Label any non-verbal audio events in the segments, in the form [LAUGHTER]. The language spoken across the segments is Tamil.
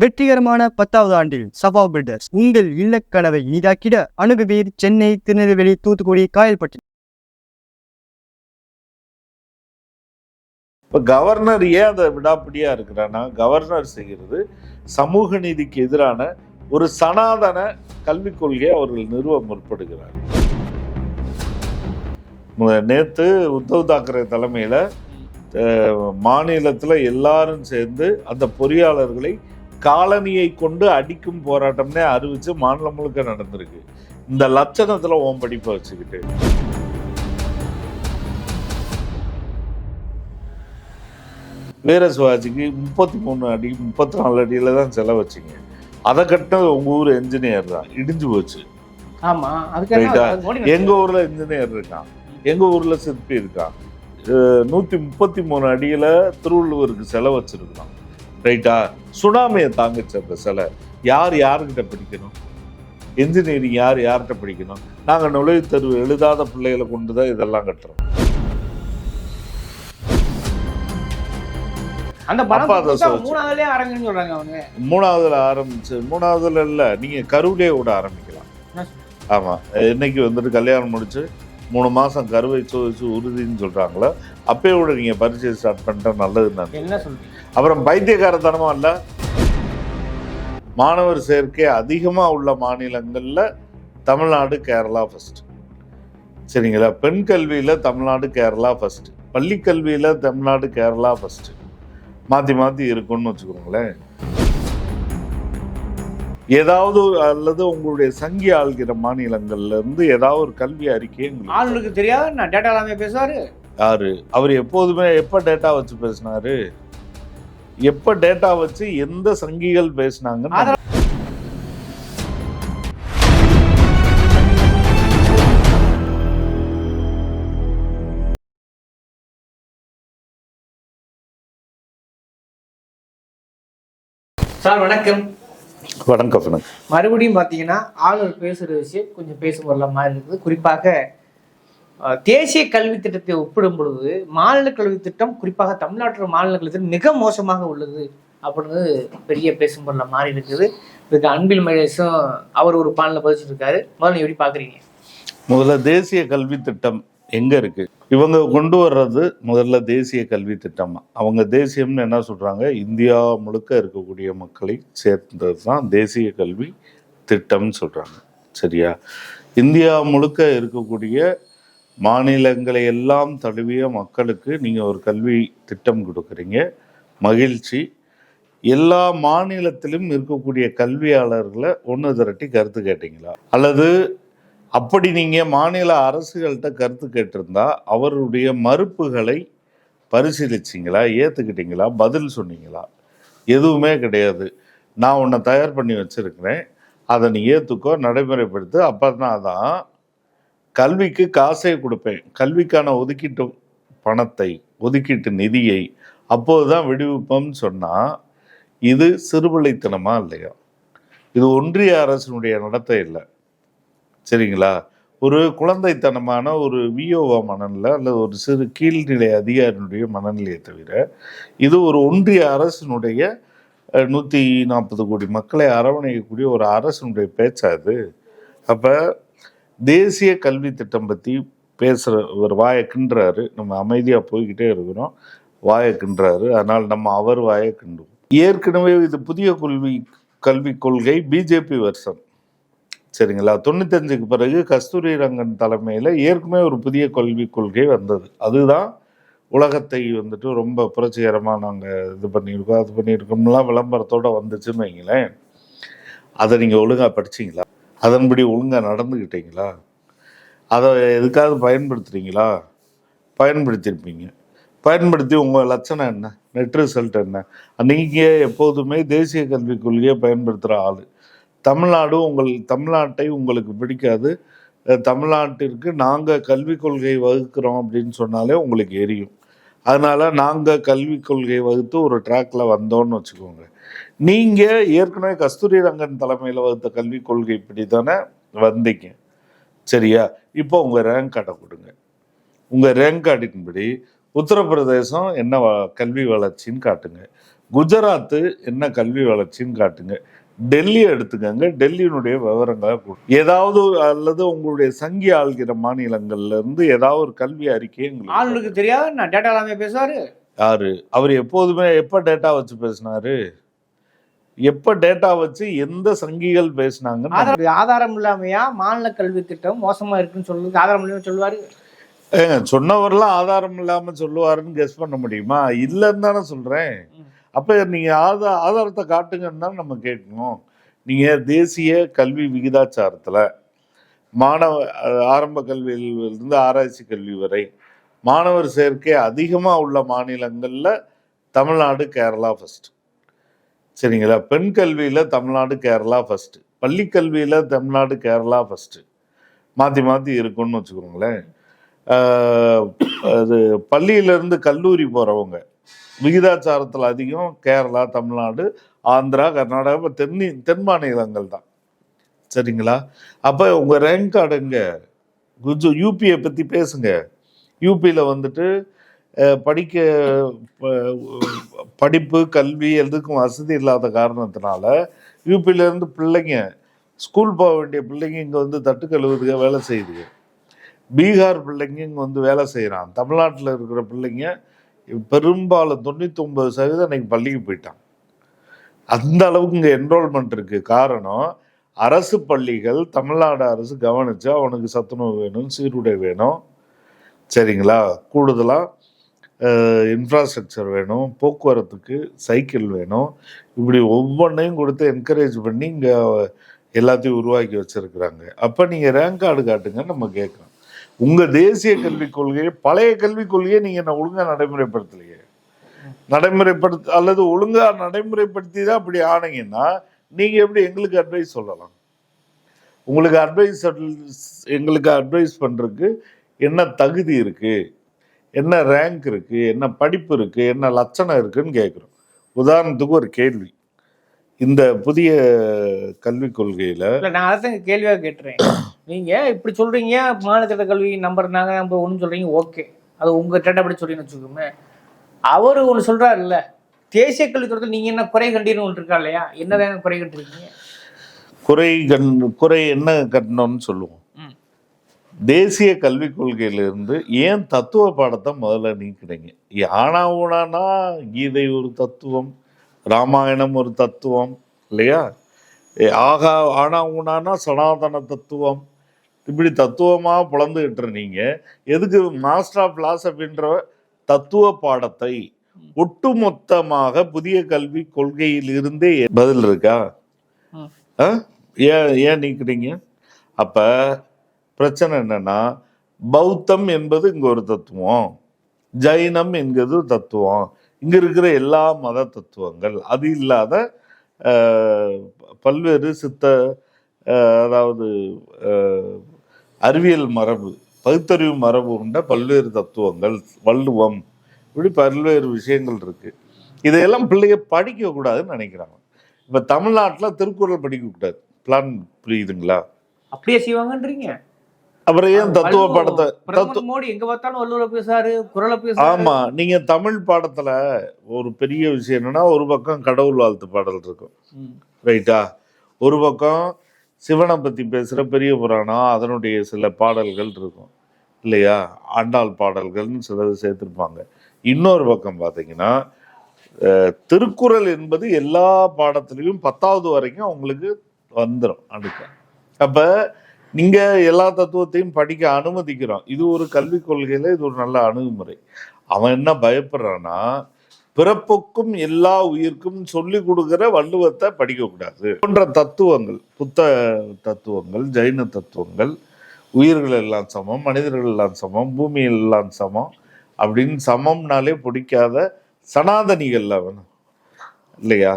வெற்றிகரமான பத்தாவது ஆண்டில் சபா பில்டர்ஸ் உங்கள் இல்லக்கனவை இனிதாக்கிட அணுகுவீர் சென்னை திருநெல்வேலி தூத்துக்குடி காயல்பட்டி. இப்போ கவர்னர் ஏன் அதை விடாப்பிடியா இருக்கிறான்னா கவர்னர் செய்கிறது சமூக நீதிக்கு எதிரான ஒரு சனாதன கல்விக் கொள்கையை அவர்கள் நிறுவ முற்படுகிறார். நேற்று நேத்து உத்தவ் தாக்கரே தலைமையில மாநிலத்தில் மாநிலத்துல எல்லாரும் சேர்ந்து அந்த பொறியாளர்களை காலனியை கொண்டு அடிக்கும் போராட்டம்னே அறிவிச்சு மாநிலம் முழுக்க நடந்திருக்கு. இந்த லட்சணத்துல ஓம் படிப்பை வச்சுக்கிட்டு. வீர சிவாஜிக்கு முப்பத்தி மூணு அடி முப்பத்தி நாலு அடியில தான் செலவு வச்சிங்க அதை கட்டினது உங்க ஊர் என்ஜினியர் தான். இடிஞ்சு போச்சு. எங்க ஊர்ல இன்ஜினியர் இருக்கான். எங்க ஊர்ல சிற்பி இருக்கான். நூத்தி முப்பத்தி மூணு அடியில திருவள்ளுவருக்கு செலவு வச்சிருக்கான் ரைட்டா சுனாமியை தாங்குச்சு அந்த சிலை. யார் யாருக்கிட்ட படிக்கணும்? இன்ஜினியரிங் யார் யார்கிட்ட படிக்கணும்? நாங்க நுழைவுத் தேர்வு எழுதாத பிள்ளைகளை கொண்டு தான் இதெல்லாம் கட்டுறோம். அந்த. மூணாவதுலயே அவங்க. மூணாவதுல ஆரம்பிச்சு மூணாவதுல இல்ல. நீங்க கருவிலே விட ஆரம்பிக்கலாம். ஆமா. இன்னைக்கு வந்துட்டு கல்யாணம் முடிச்சு மூணு மாசம் கருவை சோதிச்சு உறுதின்னு சொல்றாங்களோ அப்பயே விட நீங்க பரிச்சை ஸ்டார்ட் பண்ணிட்டா நல்லதுன்னு நான் என்ன சொல்றீங்க? அப்புறம் பைத்தியக்காரத்தனமா இல்ல? மாணவர் சேர்க்கை அதிகமா உள்ள மாநிலங்கள்ல தமிழ்நாடு கேரளா ஃபர்ஸ்ட் சரிங்களா? பெண் கல்வியில தமிழ்நாடு கேரளா ஃபர்ஸ்ட் பள்ளி கல்வியில தமிழ்நாடு கேரளா ஃபர்ஸ்ட் மாத்தி மாத்தி இருக்கும்னு வச்சுக்கோங்களேன். ஏதாவது அல்லது உங்களுடைய சங்கி ஆள்கிற மாநிலங்கள்ல இருந்து ஏதாவது ஒரு கல்வி உங்களுக்கு ஆளுநருக்கு தெரியாத நான் டேட்டா எல்லாமே பேசுவாரு? யாரு? அவர் எப்போதுமே எப்ப டேட்டா வச்சு பேசினாரு? எப்ப டேட்டா வச்சு எந்த சங்கிகள் பேசினாங்கன்னு சார் வணக்கம். வணக்கம் வணக்கம். மறுபடியும் பார்த்தீங்கன்னா ஆளுநர் பேசுற விஷயம் கொஞ்சம் பேசும் பொருள மாதிரி இருக்குது. குறிப்பாக தேசிய கல்வி திட்டத்தை ஒப்பிடும் பொழுது மாநில கல்வி திட்டம் குறிப்பாக தமிழ்நாட்டில் மாநில கல்வி திட்டம் மிக மோசமாக உள்ளது அப்படின்னு பெரிய பேசும் பொருள மாறி இருக்குது. இதுக்கு அன்பில் மகேஷும் அவர் ஒரு பாலில் பதிச்சிட்டு இருக்காரு முதல்ல எப்படி பாக்குறீங்க? முதல்ல தேசிய கல்வி திட்டம் எங்க இருக்கு? இவங்க கொண்டு வர்றது முதல்ல தேசிய கல்வி திட்டம். அவங்க தேசியம்னு என்ன சொல்கிறாங்க இந்தியா முழுக்க இருக்கக்கூடிய மக்களை சேர்ந்தது தான் தேசிய கல்வி திட்டம்னு சொல்கிறாங்க சரியா? இந்தியா முழுக்க இருக்கக்கூடிய மாநிலங்களை எல்லாம் தழுவிய மக்களுக்கு நீங்கள் ஒரு கல்வி திட்டம் கொடுக்குறீங்க. மகிழ்ச்சி. எல்லா மாநிலத்திலும் இருக்கக்கூடிய கல்வியாளர்களை ஒன்று திரட்டி கருத்து கேட்டீங்களா? அல்லது அப்படி நீங்கள் மாநில அரசுகள்கிட்ட கருத்து கேட்டிருந்தா அவருடைய மறுப்புகளை பரிசீலிச்சிங்களா ஏற்றுக்கிட்டீங்களா பதில் சொன்னீங்களா? எதுவுமே கிடையாது. நான் உன்னை தயார் பண்ணி வச்சிருக்கிறேன். அதை நீ ஏற்றுக்கோ நடைமுறைப்படுத்து. அப்பதான் தான் கல்விக்கு காசே கொடுப்பேன். கல்விக்கான ஒதுக்கீட்டு பணத்தை ஒதுக்கீட்டு நிதியை அப்போது தான் விடுவிப்போம்னு சொன்னால் இது சிறுபிள்ளைத்தனமா இல்லையா? இது ஒன்றிய அரசினுடைய நடத்தை இல்லை. சரிங்களா? ஒரு குழந்தைத்தனமான ஒரு விஓவா மனநிலை அல்லது ஒரு சிறு கீழ்நிலை அதிகாரியினுடைய மனநிலையை தவிர இது ஒரு ஒன்றிய அரசினுடைய நூற்றி நாற்பது கோடி மக்களை அரவணைக்கக்கூடிய ஒரு அரசினுடைய பேச்சா அப்போ தேசிய கல்வி திட்டம் பற்றி பேசுகிற ஒரு வாயை நம்ம அமைதியாக போய்கிட்டே இருக்கிறோம். வாயை அதனால் நம்ம அவர் வாயை ஏற்கனவே இது புதிய கல்வி கல்விக் கொள்கை பிஜேபி வருஷன் சரிங்களா? தொண்ணூத்தஞ்சுக்கு பிறகு கஸ்தூரி ரங்கன் தலைமையில் ஏற்கனவே ஒரு புதிய கல்விக் கொள்கை வந்தது. அதுதான் உலகத்தை வந்துட்டு ரொம்ப புரட்சிகரமாக நாங்கள் இது பண்ணியிருக்கோம் அது பண்ணியிருக்கோம்லாம் விளம்பரத்தோடு வந்துச்சுன்னு வைங்களேன். அதை நீங்கள் ஒழுங்காக படிச்சீங்களா? அதன்படி ஒழுங்காக நடந்துக்கிட்டீங்களா அதை எதுக்காவது பயன்படுத்துகிறீங்களா பயன்படுத்தியிருப்பீங்க. பயன்படுத்தி உங்கள் லட்சணம் என்ன? நெட் ரிசல்ட் என்ன? நீங்கள் எப்போதுமே தேசிய கல்விக் கொள்கையை பயன்படுத்துகிற ஆள். தமிழ்நாடு உங்கள் தமிழ்நாட்டை உங்களுக்கு பிடிக்காது. தமிழ்நாட்டிற்கு நாங்கள் கல்விக் கொள்கை வகுக்கிறோம் அப்படின்னு சொன்னாலே உங்களுக்கு எரியும். அதனால் நாங்கள் கல்விக் கொள்கை வகுத்து ஒரு ட்ராக்ல வந்தோம்னு வச்சுக்கோங்க. நீங்கள் ஏற்கனவே கஸ்தூரி ரங்கன் தலைமையில் வகுத்த கல்விக் கொள்கை இப்படி தானே வந்தீங்க. சரியா? இப்போ உங்கள் ரேங்க் கார்டை கொடுங்க. உங்கள் ரேங்க் கார்டின்படி உத்தரப்பிரதேசம் என்ன வ- கல்வி வளர்ச்சின்னு காட்டுங்க. குஜராத்து என்ன கல்வி வளர்ச்சின்னு காட்டுங்க. டெல்லி எடுத்துக்கங்க. டெல்லியினுடைய விவரங்களை ஏதாவது அல்லது உங்களுடைய சங்கி ஆள்கிற மாநிலங்கள்ல இருந்து ஏதாவது ஒரு கல்வி அறிக்கையை எங்களுக்கு ஆளுநருக்கு தெரியாது நான் டேட்டா எல்லாமே பேசுவாரு? யாரு? அவர் எப்போதுமே எப்ப டேட்டா வச்சு பேசினாரு? எப்ப டேட்டா வச்சு எந்த சங்கிகள் பேசினாங்கன்னு ஆதாரம் இல்லாமையா மாநில கல்வி திட்டம் மோசமா இருக்குன்னு சொல்லுது ஆதாரம் இல்லாம சொல்லுவாரு? ஏங்க, சொன்னவரெல்லாம் ஆதாரம் இல்லாம சொல்லுவாருன்னு கெஸ் பண்ண முடியுமா? இல்லைன்னு தானே சொல்றேன். அப்போ நீங்கள் ஆதா ஆதாரத்தை காட்டுங்கன்னு தான் நம்ம கேட்கணும். நீங்கள் தேசிய கல்வி விகிதாச்சாரத்தில் மாணவ ஆரம்ப கல்வியிலிருந்து ஆராய்ச்சி கல்வி வரை மாணவர் சேர்க்கை அதிகமாக உள்ள மாநிலங்களில் தமிழ்நாடு கேரளா ஃபஸ்ட்டு சரிங்களா? பெண் கல்வியில் தமிழ்நாடு கேரளா ஃபஸ்ட்டு பள்ளி தமிழ்நாடு கேரளா ஃபஸ்ட்டு மாற்றி மாற்றி இருக்கும்னு வச்சுக்கோங்களேன். அது பள்ளியிலேருந்து கல்லூரி போகிறவங்க விகிதாச்சாரத்தில் அதிகம் கேரளா தமிழ்நாடு ஆந்திரா கர்நாடகா இப்போ தென் தென் மாநிலங்கள் தான். சரிங்களா? அப்போ உங்கள் ரேங்க் கார்டுங்க கொஞ்சம் யூபியை பற்றி பேசுங்க. யூபியில் வந்துட்டு படிக்க படிப்பு கல்வி எதுக்கும் வசதி இல்லாத காரணத்தினால யூபியிலேருந்து பிள்ளைங்க ஸ்கூல் போக வேண்டிய பிள்ளைங்க இங்கே வந்து தட்டு கழுவுதுக வேலை செய்யுதுங்க பீகார் பிள்ளைங்க இங்கே வந்து வேலை செய்கிறான் தமிழ்நாட்டில் இருக்கிற பிள்ளைங்க பெரும்பாலும் தொண்ணூத்தொம்பது சதவீதம் இன்னைக்கு பள்ளிக்கு போயிட்டான். அந்த அளவுக்கு இங்கே என்ரோல்மெண்ட் இருக்கு. காரணம் அரசு பள்ளிகள் தமிழ்நாடு அரசு கவனிச்சு அவனுக்கு சத்துணவு வேணும் சீருடை வேணும். சரிங்களா? கூடுதலாக இன்ஃப்ராஸ்ட்ரக்சர் வேணும் போக்குவரத்துக்கு சைக்கிள் வேணும். இப்படி ஒவ்வொன்றையும் கொடுத்து என்கரேஜ் பண்ணி இங்கே எல்லாத்தையும் உருவாக்கி வச்சிருக்கிறாங்க. அப்போ நீங்கள் ரேங்க் கார்டு காட்டுங்க நம்ம கேட்குறோம். உங்கள் தேசிய கல்விக் கொள்கையை பழைய கல்விக் கொள்கையை நீங்கள் நான் ஒழுங்காக நடைமுறைப்படுத்தலையே? நடைமுறைப்படுத்த அல்லது ஒழுங்காக நடைமுறைப்படுத்தி தான் அப்படி ஆனீங்கன்னா நீங்கள் எப்படி எங்களுக்கு அட்வைஸ் சொல்லலாம்? உங்களுக்கு அட்வைஸ் எங்களுக்கு அட்வைஸ் பண்ணுறதுக்கு என்ன தகுதி இருக்குது என்ன ரேங்க் இருக்குது என்ன படிப்பு இருக்குது என்ன லட்சணம் இருக்குன்னு கேட்குறோம் உதாரணத்துக்கு ஒரு கேள்வி. இந்த புதிய கல்விக் கொள்கையில் இல்ல நான் அதான் கேள்வியா கேட்டுறேன். நீங்க இப்படி சொல்றீங்க மாநில திட்ட கல்வி நம்பர்னாங்க நம்ம ஒண்ணு சொல்றீங்க ஓகே. அது உங்க டேட்டா சொல்றீங்கன்னு வச்சுக்கோமே. அவரு ஒண்ணு சொல்றாருல்ல தேசிய கல்வித்துறையில் நீங்க என்ன குறை கண்டீர்னு ஒன்று இருக்கா இல்லையா? என்னதான் குறை கண்டிருக்கீங்க? குறை கண் குறை என்ன கட்டணும்னு சொல்லுவோம். தேசிய கல்விக் கொள்கையிலிருந்து ஏன் தத்துவ பாடத்தை முதல்ல நீக்கினீங்க? ஆனா ஊனானா கீதை ஒரு தத்துவம். ராமாயணம் ஒரு தத்துவம் இல்லையா? ஆகா ஆனா ஊனானா சனாதன தத்துவம். இப்படி தத்துவமா புலந்துகிட்டு நீங்க எதுக்கு மாஸ்டர் ஆஃப் பிலாசபின்ற தத்துவ பாடத்தை ஒட்டுமொத்தமாக புதிய கல்வி கொள்கையில் இருந்தே பதில் இருக்கா? ஏன் ஏன் நீக்குறீங்க? அப்ப பிரச்சனை என்னன்னா பௌத்தம் என்பது இங்க ஒரு தத்துவம். ஜைனம் என்கிறது தத்துவம். இங்கே இருக்கிற எல்லா மத தத்துவங்கள் அது இல்லாத பல்வேறு சித்த அதாவது அறிவியல் மரபு பகுத்தறிவு மரபு கொண்ட பல்வேறு தத்துவங்கள் வள்ளுவம் இப்படி பல்வேறு விஷயங்கள் இருக்குது இதையெல்லாம் பிள்ளைங்க படிக்கக்கூடாதுன்னு நினைக்கிறாங்க. இப்போ தமிழ்நாட்டில் திருக்குறள் படிக்கக்கூடாது பிளான் புரியுதுங்களா? அப்படியே செய்வாங்கன்றீங்க? அப்புறம் ஏன் தத்துவ பாடத்தை தத்துவ மோடி எங்க பார்த்தாலும் வள்ளுவர பேசுறாரு குரலை பேசுறாரு. ஆமா நீங்க தமிழ் பாடத்துல ஒரு பெரிய விஷயம் என்னன்னா ஒரு பக்கம் கடவுள் வாழ்த்து பாடல் இருக்கும். ரைட்டா? ஒரு பக்கம் சிவனை பத்தி பேசுற பெரிய புராணம் அதனுடைய சில பாடல்கள் இருக்கும். இல்லையா? ஆண்டாள் பாடல்கள்னு சிலது சேர்த்திருப்பாங்க. இன்னொரு பக்கம் பார்த்தீங்கன்னா திருக்குறள் என்பது எல்லா பாடத்துலையும் பத்தாவது வரைக்கும் அவங்களுக்கு வந்துடும் அடுக்க அப்ப நீங்கள் எல்லா தத்துவத்தையும் படிக்க அனுமதிக்கிறோம். இது ஒரு கல்விக் கொள்கையில இது ஒரு நல்ல அணுகுமுறை. அவன் என்ன பயப்படுறான்னா பிறப்புக்கும் எல்லா உயிர்க்கும் சொல்லி கொடுக்கிற வள்ளுவத்தை படிக்கக்கூடாது போன்ற தத்துவங்கள் புத்த தத்துவங்கள் ஜைன தத்துவங்கள் உயிர்கள் எல்லாம் சமம் மனிதர்கள் எல்லாம் சமம் பூமி எல்லாம் சமம் அப்படின்னு சமம்னாலே பிடிக்காத சனாதனிகள் அவன். இல்லையா?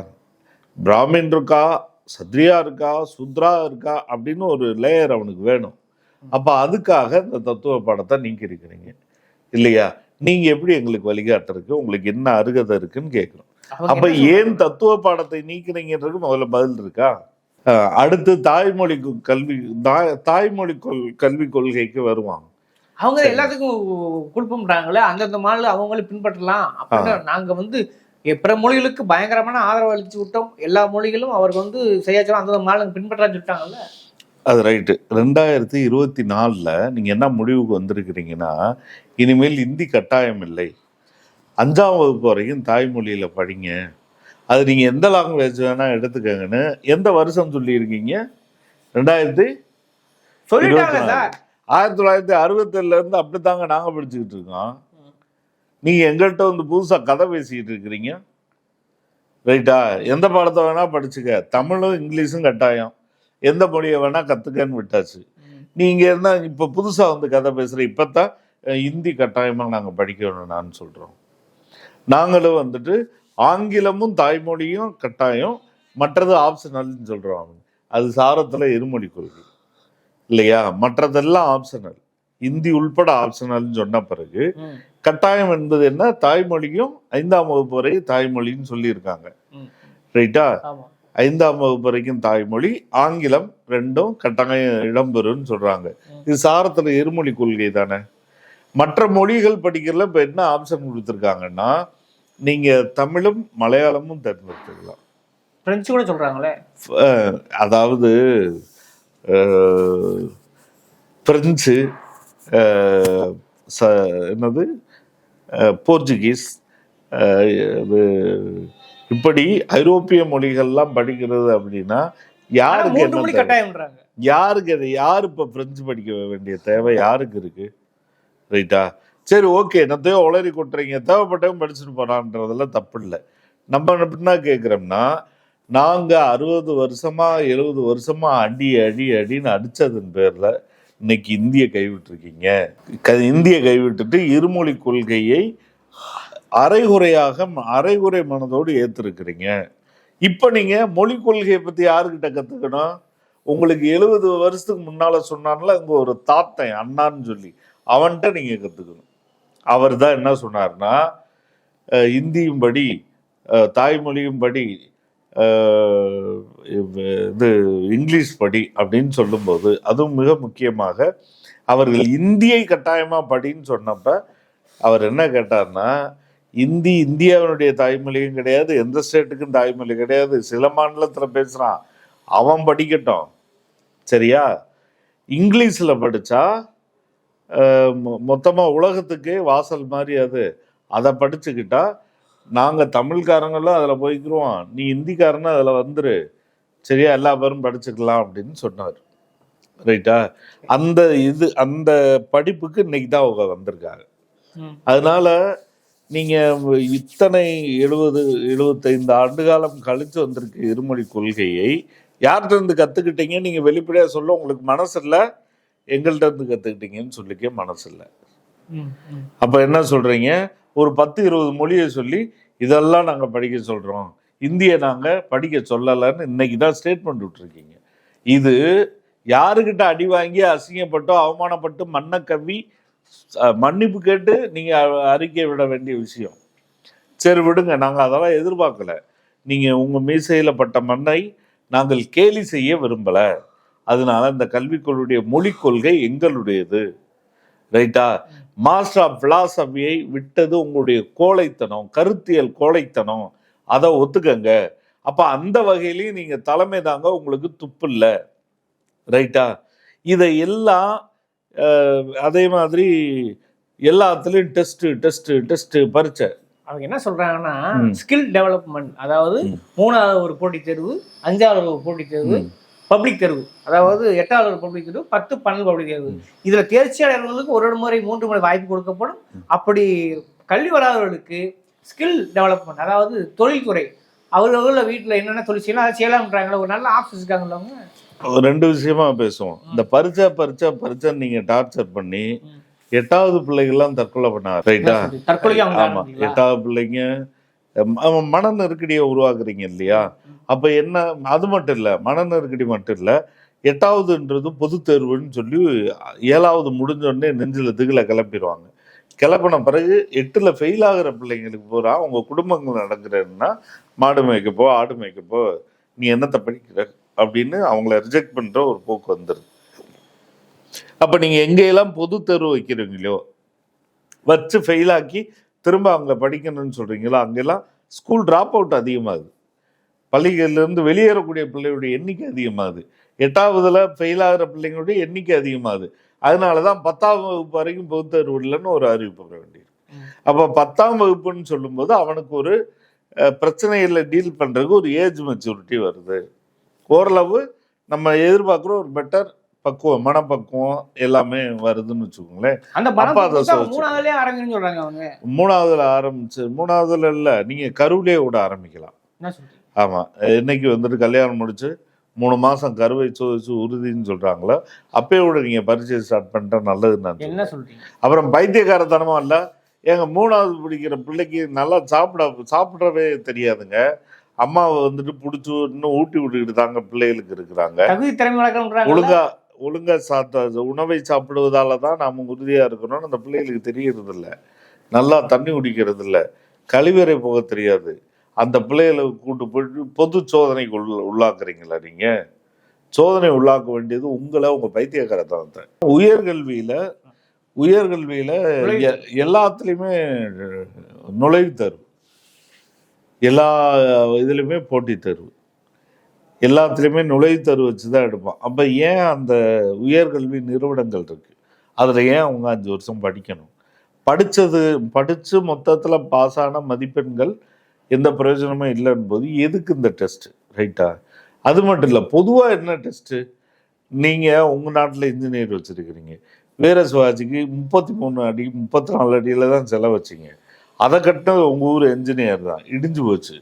பிராமின் இருக்கா? சத்ரியா இருக்கா சுத்ரா இருக்கா அப்படின்னு ஒரு லேயர் அவனுக்கு வேணும் அப்ப அதுக்காக இந்த தத்துவ பாடத்தை நீக்கிருக்கிறீங்க இல்லையா நீங்க எப்படி எங்களுக்கு வழிகாட்டுறதுக்கு உங்களுக்கு என்ன அருகதை இருக்குன்னு கேட்குறோம் அப்ப ஏன் தத்துவ பாடத்தை நீக்கிறீங்கன்றது முதல்ல பதில் இருக்கா அடுத்து தாய்மொழி கல்வி தாய்- தாய்மொழி கொள் கல்வி கொள்கைக்கு வருவாங்க அவங்க. எல்லாத்துக்கும் குழப்பம்ன்றாங்களே அந்தந்த மாநில அவங்களே பின்பற்றலாம் அப்படின்னு நாங்க வந்து பிற மொழிகளுக்கு பயங்கரமான ஆதரவு அளிச்சு விட்டோம். எல்லா மொழிகளும் அவருக்கு வந்து செய்யாச்சும் அந்த மாநிலம் பின்பற்றான்னு சொல்லிட்டாங்கல்ல? அது ரைட்டு ரெண்டாயிரத்தி இருபத்தி நாலில் நீங்கள் என்ன முடிவுக்கு வந்திருக்கிறீங்கன்னா இனிமேல் இந்தி கட்டாயம் இல்லை. அஞ்சாம் வகுப்பு வரைக்கும் தாய்மொழியில் படிங்க. அது நீங்கள் எந்த லாங்குவேஜ் வேணால் எடுத்துக்கங்கன்னு எந்த வருஷம் சொல்லியிருக்கீங்க? ரெண்டாயிரத்தி சொல்லிட்டாங்க சார். ஆயிரத்தி தொள்ளாயிரத்தி அறுபத்தேழுல இருந்து அப்படித்தாங்க நாங்க படிச்சுக்கிட்டு இருக்கோம். நீங்க எங்கள்கிட்ட வந்து புதுசா கதை பேசிக்கிட்டு இருக்கிறீங்க. ரைட்டா எந்த பாடத்தை வேணா படிச்சுக்க. தமிழும் இங்கிலீஷும் கட்டாயம். எந்த மொழியை வேணா கத்துக்கன்னு விட்டாச்சு. நீங்க இருந்தா இப்ப புதுசா வந்து கதை பேசுற இப்பதான் அஹ், இந்தி கட்டாயமா நாங்க படிக்கணும் நான் சொல்றோம். நாங்களும் வந்துட்டு ஆங்கிலமும் தாய்மொழியும் கட்டாயம். மற்றது ஆப்ஷனல்னு சொல்றோம் அது சாரத்துல இருமொழி கொள்கை. இல்லையா? மற்றதெல்லாம் ஆப்ஷனல் இந்தி உள்பட ஆப்ஷனல்னு சொன்ன பிறகு கட்டாயம் என்பது என்ன? தாய்மொழியும் ஐந்தாம் வகுப்பு வரை தாய்மொழின்னு சொல்லியிருக்காங்க. ரைட்டா ஐந்தாம் வகுப்பு வரைக்கும் தாய்மொழி ஆங்கிலம் ரெண்டும் கட்டாயம் இடம்பெறும்னு சொல்றாங்க. இது சாரத்துல இருமொழி கொள்கை தானே? மற்ற மொழிகள் படிக்கிறதுல இப்ப என்ன ஆப்ஷன் கொடுத்துருக்காங்கன்னா நீங்க தமிழும் மலையாளமும் தேர்ந்தெடுத்துக்கலாம். பிரெஞ்சு கூட சொல்றாங்களே. அதாவது பிரெஞ்சு என்னது? போர்ச்சுகீஸ் இப்படி ஐரோப்பிய மொழிகள்லாம் படிக்கிறது அப்படின்னா யாருக்கு என்ன யாருக்கு அது யார் இப்போ பிரெஞ்சு படிக்க வேண்டிய தேவை? யாருக்கு இருக்கு? ரைட்டா? சரி ஓகே என்னத்தையோ உளறி கொட்டுறீங்க. தேவைப்பட்டவங்க படிச்சுட்டு போறான்றதெல்லாம் தப்பு இல்லை. நம்ம என்ன கேட்குறோம்னா நாங்க அறுபது வருஷமா எழுபது வருஷமா அடி அடி அடின்னு அடிச்சதன் பேர்ல இன்னைக்கு இந்திய கைவிட்டிருக்கீங்க. க- இந்திய கைவிட்டுட்டு இருமொழி கொள்கையை அரைகுறையாக ம- அரைகுறை மனதோடு ஏற்றிருக்கிறீங்க இப்போ நீங்கள் மொழி கொள்கையை பற்றி யாருக்கிட்ட கற்றுக்கணும் உங்களுக்கு எழுபது வருஷத்துக்கு முன்னால் சொன்னான்ல இங்கே ஒரு தாத்தன் அண்ணான்னு சொல்லி. அவன்கிட்ட நீங்கள் கற்றுக்கணும் அவர் தான் என்ன சொன்னார்னா இந்தியும் படி தாய்மொழியும் படி இது இங்கிலீஷ் படி அப்படின்னு சொல்லும்போது அதுவும் மிக முக்கியமாக அவர்கள் [LAUGHS] இந்தியை கட்டாயமா படின்னு சொன்னப்ப அவர் என்ன கேட்டார்னா இந்தி இந்தியாவினுடைய தாய்மொழியும் கிடையாது எந்த ஸ்டேட்டுக்கும் தாய்மொழி கிடையாது சில மாநிலத்துல பேசுறான் அவன் படிக்கட்டும் சரியா? இங்கிலீஷ்ல படிச்சா அஹ், மொ- மொத்தமா உலகத்துக்கே வாசல் மாதிரி அது. அதை படிச்சுக்கிட்டா நாங்க தமிழ்காரங்களும் அதுல போய்க்கிறோம் நீ இந்திக்காரனும் அதுல வந்துரு. சரியா எல்லா பேரும் படிச்சுக்கலாம் அப்படின்னு சொன்னார் ரைட்டா அந்த இது அந்த படிப்புக்கு இன்னைக்கு தான் அவங்க வந்திருக்காங்க. அதனால நீங்க இத்தனை எழுபது எழுபத்தைந்து ஆண்டு காலம் கழிச்சு வந்திருக்க இருமொழி கொள்கையை யார்கிட்ட இருந்து கத்துக்கிட்டீங்க? நீங்க வெளிப்படையா சொல்ல உங்களுக்கு மனசு இல்ல. எங்கள்கிட்ட இருந்து கத்துக்கிட்டீங்கன்னு சொல்லிக்க மனசு இல்ல. அப்ப என்ன சொல்றீங்க? ஒரு பத்து இருபது மொழியை சொல்லி இதெல்லாம் நாங்கள் படிக்க சொல்கிறோம் இந்தியை நாங்கள் படிக்க சொல்லலைன்னு இன்னைக்கு தான் ஸ்டேட்மெண்ட் விட்டுருக்கீங்க. இது யாருக்கிட்ட அடி வாங்கி அசிங்கப்பட்டோ அவமானப்பட்டு மண்ணை கவ்வி மன்னிப்பு கேட்டு நீங்கள் அறிக்கை விட வேண்டிய விஷயம். சரி விடுங்க. நாங்கள் அதெல்லாம் எதிர்பார்க்கல. நீங்கள் உங்கள் மீசையில் பட்ட மண்ணை நாங்கள் கேலி செய்ய விரும்பலை. அதனால இந்த கல்விக்குழுடைய மொழிக் கொள்கை எங்களுடையது. ரைட்டா மாஸ்டர் ஆஃப் பிலாசபியை விட்டது உங்களுடைய கோழைத்தனம் கருத்தியல் கோழைத்தனம். அதை ஒத்துக்கங்க. அப்ப அந்த வகையிலையும் நீங்க தலைமை தாங்க உங்களுக்கு துப்பு இல்லை ரைட்டா இதை எல்லாம் அதே மாதிரி எல்லாத்துலயும் டெஸ்ட் டெஸ்ட் டெஸ்ட் பரீட்சை. அவங்க என்ன சொல்றாங்கன்னா. ஸ்கில் டெவலப்மெண்ட் அதாவது. மூணாவது ஒரு போட்டித் தேர்வு அஞ்சாவது ஒரு போட்டித் தேர்வு. பப்ளிக் தேர்வு. அதாவது எட்டாவது பப்ளிக் தேர்வு பத்து பன்னெண்டு பப்ளிக் தேர்வு. இதுல தேர்ச்சி அடைகிறவங்களுக்கு ஒரு ஒரு முறை மூன்று முறை வாய்ப்பு கொடுக்கப்படும். அப்படி கல்வி வராதவர்களுக்கு ஸ்கில் டெவலப்மெண்ட் அதாவது தொழில்துறை அவர்கள வீட்டுல என்னென்ன தொழில் செய்யலாம் அதை செய்யலாம்ன்றாங்களே ஒரு நல்ல ஆப்ஷன்ஸ் இருக்காங்கல்ல அவங்க ரெண்டு விஷயமா பேசுவோம். இந்த பரீட்சை பரீட்சை பரீட்சை நீங்க டார்ச்சர் பண்ணி. எட்டாவது பிள்ளைகள்லாம் தற்கொலை பண்ணார் ரைட்டா தற்கொலை ஆமா? எட்டாவது பிள்ளைங்க மன நெருக்கடியை உருவாக்குறீங்க இல்லையா? அப்போ என்ன அது மட்டும் இல்லை மன நெருக்கடி மட்டும் இல்லை எட்டாவதுன்றது பொது தேர்வுன்னு சொல்லி ஏழாவது முடிஞ்சோடனே நெஞ்சில் நெஞ்சில திகில கிளப்பிடுவாங்க. கிளப்பின பிறகு எட்டில் ஃபெயில் ஆகிற பிள்ளைங்களுக்கு பூரா அவங்க குடும்பங்கள் நடக்கிறதுன்னா மாடு மேய்க்கப்போ ஆடு மேய்க்கப்போ நீ என்னத்தை படிக்கிற? அப்படின்னு அவங்கள ரிஜெக்ட் பண்ணுற ஒரு போக்கு வந்துருது. அப்போ நீங்கள் எங்கெல்லாம் பொது தேர்வு வைக்கிறீங்களோ வச்சு ஃபெயிலாக்கி திரும்ப அவங்க படிக்கணும்னு சொல்கிறீங்களோ அங்கெல்லாம் ஸ்கூல் ட்ராப் அவுட் அதிகமாகுது. பள்ளிகளிலிருந்து வெளியேறக்கூடிய பிள்ளைகளுடைய எண்ணிக்கை அதிகமாகுது. எட்டாவதுல ஃபெயில் ஆகிற பிள்ளைங்களுடைய எண்ணிக்கை அதிகமாகுது. அதனால தான் பத்தாம் வகுப்பு வரைக்கும் பொதுத்தேர்வு இல்லைன்னு ஒரு அறிவிப்பு வர வேண்டியிருக்கு. அப்போ பத்தாம் வகுப்புன்னு சொல்லும்போது அவனுக்கு ஒரு பிரச்சனைகளை டீல் பண்ணுறதுக்கு ஒரு ஏஜ் மெச்சூரிட்டி வருது. ஓரளவு நம்ம எதிர்பார்க்குற ஒரு பெட்டர் பக்குவம் மனப்பக்குவம் எல்லாமே வருதுன்னு வச்சுக்கோங்களேன். அந்த. மூணாவதுலயே ஆரம்பிக்கணும்னு அவங்க. மூணாவதுல ஆரம்பிச்சு மூணாவதுல இல்லை நீங்கள் கருவிலே விட ஆரம்பிக்கலாம். ஆமாம் இன்னைக்கு வந்துட்டு கல்யாணம் முடிச்சு மூணு மாதம் கருவை சோதிச்சு உறுதின்னு சொல்கிறாங்களோ அப்பயே விட நீங்கள் பரீட்சை ஸ்டார்ட் பண்ணிட்டா நல்லதுன்னு நான் என்ன சொல்றேன். சொல்றீங்க? அப்புறம் பைத்தியக்காரத்தனமா இல்லை எங்க மூணாவது படிக்கிற பிள்ளைக்கு நல்லா சாப்பிட சாப்பிடவே தெரியாதுங்க. அம்மாவை வந்துட்டு பிடிச்சி இன்னும் ஊட்டி விட்டுக்கிட்டு தாங்க பிள்ளைகளுக்கு இருக்கிறாங்க. ஒழுங்கா ஒழுங்கா சாத்த உணவை சாப்பிடுவதால தான் நாம உறுதியா இருக்கணும்னு அந்த பிள்ளைகளுக்கு தெரியறது இல்ல நல்லா தண்ணி குடிக்கிறது இல்ல கழிவறை போக தெரியாது. அந்த பிள்ளைகளை கூட்டு போயிட்டு பொது சோதனைக்கு உள்ள உள்ளாக்குறீங்களா நீங்க? சோதனை உள்ளாக்க வேண்டியது உங்களை உங்க பைத்தியக்காரத்தனத்தை உயர்கல்வியில் உயர்கல்வியில் எல்லாத்துலேயுமே நுழைவு தேர்வு. எல்லா இதுலேயுமே போட்டி தேர்வு. எல்லாத்துலேயுமே நுழைவு தேர்வு வச்சு தான் எடுப்போம். அப்போ ஏன் அந்த உயர்கல்வி நிறுவனங்கள் இருக்கு? அதில் ஏன் அவங்க அஞ்சு வருஷம் படிக்கணும்? படித்தது படித்து மொத்தத்தில் பாஸ் ஆன மதிப்பெண்கள் எந்த பிரயோஜனமும் இல்லைன்னு போது எதுக்கு இந்த டெஸ்ட் ரைட்டா அது மட்டும் இல்லை பொதுவாக என்ன டெஸ்ட்டு நீங்கள் உங்கள் நாட்டில் இன்ஜினியர் வச்சுருக்கிறீங்க. வீர சிவாஜிக்கு முப்பத்தி மூணு அடி முப்பத்தி நாலு அடியில் தான் செலவு வச்சிங்க அதை கட்டினது உங்கள் ஊர் என்ஜினியர் தான். இடிஞ்சு போச்சு.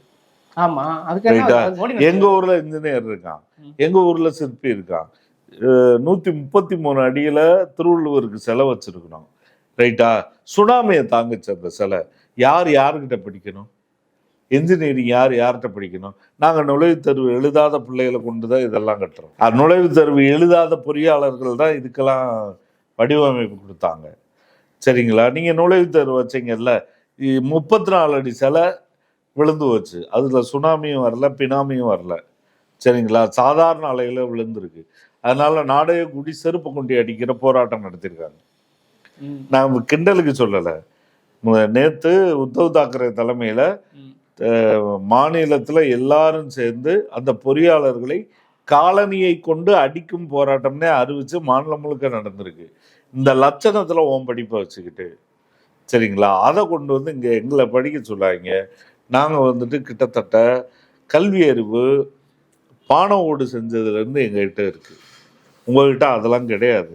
ரைட்டா? அது மோடி எங்க ஊர்ல இன்ஜினியர் இருக்கான். ம். எங்க ஊர்ல சிற்பி இருக்கான். நூத்தி முப்பத்தி மூணு அடியில திருவள்ளுவருக்கு சிலை வச்சிருக்கணும் ரைட்டா சுனாமியை தாங்குச்சு அந்த சிலை. யார் யாருக்கிட்ட படிக்கணும்? இன்ஜினியரிங் யார் யார்கிட்ட படிக்கணும்? நாங்க நுழைவுத் தேர்வு எழுதாத பிள்ளைகளை கொண்டு தான் இதெல்லாம் கட்டுறோம். நுழைவுத் தேர்வு எழுதாத பொறியாளர்கள் தான் இதுக்கெல்லாம் வடிவமைப்பு கொடுத்தாங்க. சரிங்களா? நீங்க நுழைவுத் தேர்வு வச்சீங்கல்ல முப்பத்தி நாலு அடி சிலை விழுந்து போச்சு. அதுல சுனாமியும் வரல பினாமியும் வரல. சரிங்களா? சாதாரண அலையில விழுந்திருக்கு. அதனால நாடே கூடி செருப்பு கொண்டு அடிக்கிற போராட்டம் நடத்தியிருக்காங்க. நான் கிண்டலுக்கு சொல்லல. நேத்து உத்தவ் தாக்கரே தலைமையில மாநிலத்தில் எல்லாரும் சேர்ந்து அந்த பொறியாளர்களை காலனியை கொண்டு அடிக்கும் போராட்டம்னே அறிவித்து மாநிலம் முழுக்க நடந்திருக்கு. இந்த லட்சணத்தில் ஓம் படிப்பை வச்சுக்கிட்டு. சரிங்களா? அதை கொண்டு வந்து இங்கே எங்களை படிக்க சொல்லாங்க நாங்கள் வந்துட்டு கிட்டத்தட்ட கல்வி அறிவு பானை ஓடு செஞ்சதுலேருந்து எங்ககிட்ட இருக்குது உங்கள்கிட்ட அதெல்லாம் கிடையாது.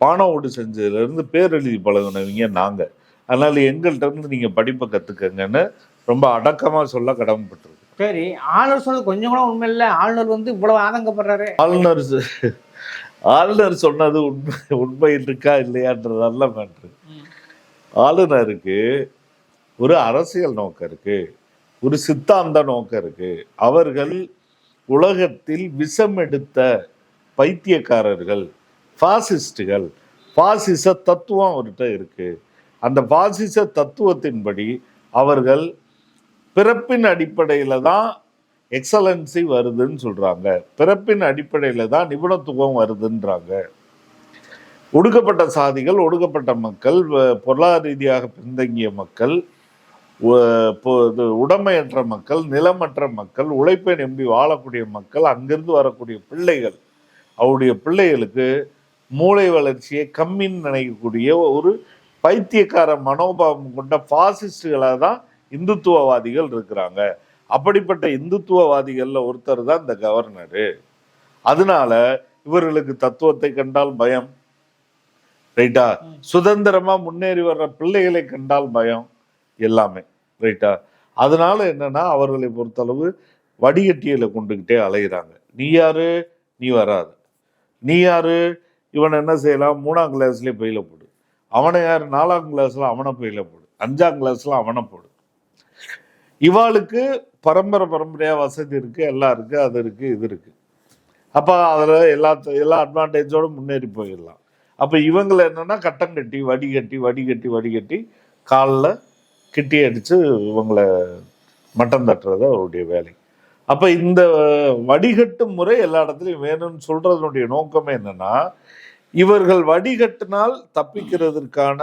பானை ஓடு செஞ்சதுலேருந்து பேரெழுதி பழகினவங்க நாங்கள் அதனால் எங்கள்கிட்ட இருந்து நீங்கள் படிப்பை கற்றுக்கங்கன்னு ரொம்ப அடக்கமா சொல்ல கடமைப்பட்டிருக்கு. சரி ஆளுநர் சொல்றது கொஞ்சம் கூட உண்மை இல்ல. ஆளுநர் வந்து இவ்வளவு ஆதங்கப்படுறாரு. ஆளுநர் ஆளுநர் சொன்னது உண்மை உண்மை இருக்கா இல்லையான்றதல்ல மேட்ரு. ஆளுநருக்கு ஒரு அரசியல் நோக்கம் இருக்கு. ஒரு சித்தாந்த நோக்கம் இருக்கு. அவர்கள் உலகத்தில் விஷம் எடுத்த பைத்தியக்காரர்கள் பாசிஸ்டுகள் பாசிச தத்துவம் அவர்கிட்ட இருக்கு. அந்த பாசிச தத்துவத்தின்படி அவர்கள் பிறப்பின் அடிப்படையில் தான் எக்ஸலன்சி வருதுன்னு சொல்கிறாங்க பிறப்பின் அடிப்படையில் தான் நிபுணத்துவம் வருதுன்றாங்க. ஒடுக்கப்பட்ட சாதிகள் ஒடுக்கப்பட்ட மக்கள் வ- பொருளாதார ரீதியாக பின்தங்கிய மக்கள் உ- இது உடமையற்ற மக்கள் நிலமற்ற மக்கள் உழைப்பை நம்பி வாழக்கூடிய மக்கள் அங்கிருந்து வரக்கூடிய பிள்ளைகள் அவருடைய பிள்ளைகளுக்கு மூளை வளர்ச்சியை கம்மின்னு நினைக்கக்கூடிய ஒரு பைத்தியக்கார மனோபாவம் கொண்ட பாசிஸ்டுகளாக தான் இந்துத்துவவாதிகள் இருக்கிறாங்க. அப்படிப்பட்ட இந்துத்துவவாதிகள்ல ஒருத்தர் தான் இந்த கவர்னரு. அதனால இவர்களுக்கு தத்துவத்தை கண்டால் பயம். ரைட்டா? சுதந்திரமா முன்னேறி வர்ற பிள்ளைகளை கண்டால் பயம். எல்லாமே. ரைட்டா? அதனால என்னன்னா அவர்களை பொறுத்தளவு வடிகட்டியில கொண்டுகிட்டே அலைகிறாங்க நீ யாரு? நீ வராது. நீ யாரு? இவன் என்ன செய்யலாம்? மூணாம் கிளாஸ்லயே பயில போடு. அவனை யாரு? நாலாம் கிளாஸ்ல அவனை பயில போடு. அஞ்சாம் கிளாஸ்ல அவனை போடு. இவாளுக்கு பரம்பரை பரம்பரையாக வசதி இருக்குது எல்லாம் இருக்குது அது இருக்குது இது இருக்குது அப்போ அதில் எல்லா எல்லா அட்வான்டேஜோடு முன்னேறி போயிடலாம். அப்போ இவங்களை என்னென்னா கட்டம் கட்டி வடிகட்டி வடிகட்டி வடிகட்டி காலில் கிட்டி அடித்து இவங்களை மட்டம் தட்டுறது அவருடைய வேலை. அப்போ இந்த வடிகட்டும் முறை எல்லா இடத்துலையும் வேணும்னு சொல்கிறதுனுடைய நோக்கமே என்னென்னா இவர்கள் வடிகட்டினால் தப்பிக்கிறதுக்கான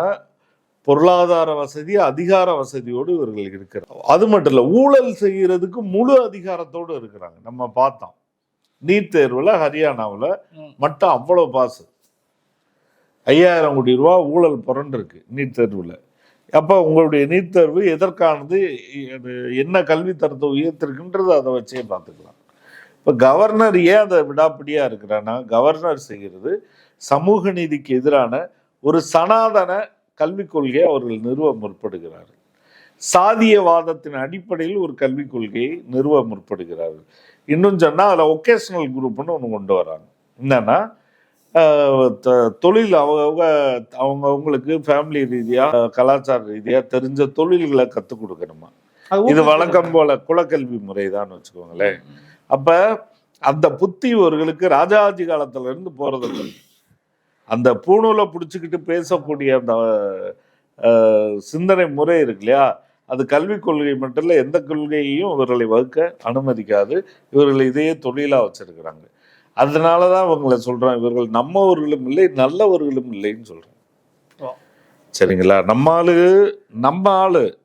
பொருளாதார வசதி அதிகார வசதியோடு இவர்கள் இருக்கிறார் அது மட்டும் இல்ல ஊழல் செய்யறதுக்கு முழு அதிகாரத்தோடு இருக்கிறாங்க. நம்ம பார்த்தோம். நீட் தேர்வுல ஹரியானாவுல. மட்டும் அவ்வளவு பாசு. ஐயாயிரம் கோடி ரூபா ஊழல் புரண்டிருக்கு நீட் தேர்வுல. அப்ப உங்களுடைய நீட் தேர்வு எதற்கானது என்ன கல்வி தரத்தை உயர்த்திருக்குன்றது அதை வச்சே பார்த்துக்கலாம். இப்ப கவர்னர் ஏன் அதை விடாப்பிடியா இருக்கிறான்னா கவர்னர் செய்கிறது சமூக நீதிக்கு எதிரான ஒரு சனாதன கல்விக் கொள்கையை அவர்கள் நிறுவ முற்படுகிறார்கள் சாதியவாதத்தின் அடிப்படையில் ஒரு கல்விக் கொள்கையை நிறுவ முற்படுகிறார்கள் இன்னும் சொன்னா அதுல ஒகேஷனல் குரூப்னு ஒன்று கொண்டு வராங்க என்னன்னா தொழில் அவங்க அவங்க அவங்களுக்கு ஃபேமிலி ரீதியா கலாச்சார ரீதியா தெரிஞ்ச தொழில்களை கற்றுக் கொடுக்கணுமா இது. வழக்கம் போல குலக்கல்வி முறைதான் வச்சுக்கோங்களேன் அப்ப அந்த புத்தி இவர்களுக்கு ராஜாஜி காலத்துல இருந்து போறது. அந்த பூணூலை பிடிச்சிக்கிட்டு பேசக்கூடிய அந்த சிந்தனை முறை இருக்கு இல்லையா? அது கல்விக் கொள்கை மட்டும் இல்ல எந்த கொள்கையையும் இவர்களை வகுக்க அனுமதிக்காது. இவர்கள் இதையே தொழிலா வச்சிருக்கிறாங்க. அதனாலதான் இவங்களை சொல்றோம். இவர்கள் நம்மவர்களும் இல்லை நல்லவர்களும் இல்லைன்னு சொல்றோம். ஓ. சரிங்களா? நம்ம ஆளு நம்ம ஆளு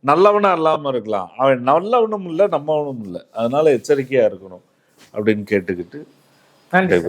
நல்லவனா இல்லாம இருக்கலாம். அவன் நல்லவனும் இல்லை நம்மவனும் இல்லை. அதனால எச்சரிக்கையா இருக்கணும் அப்படின்னு கேட்டுக்கிட்டு நன்றி.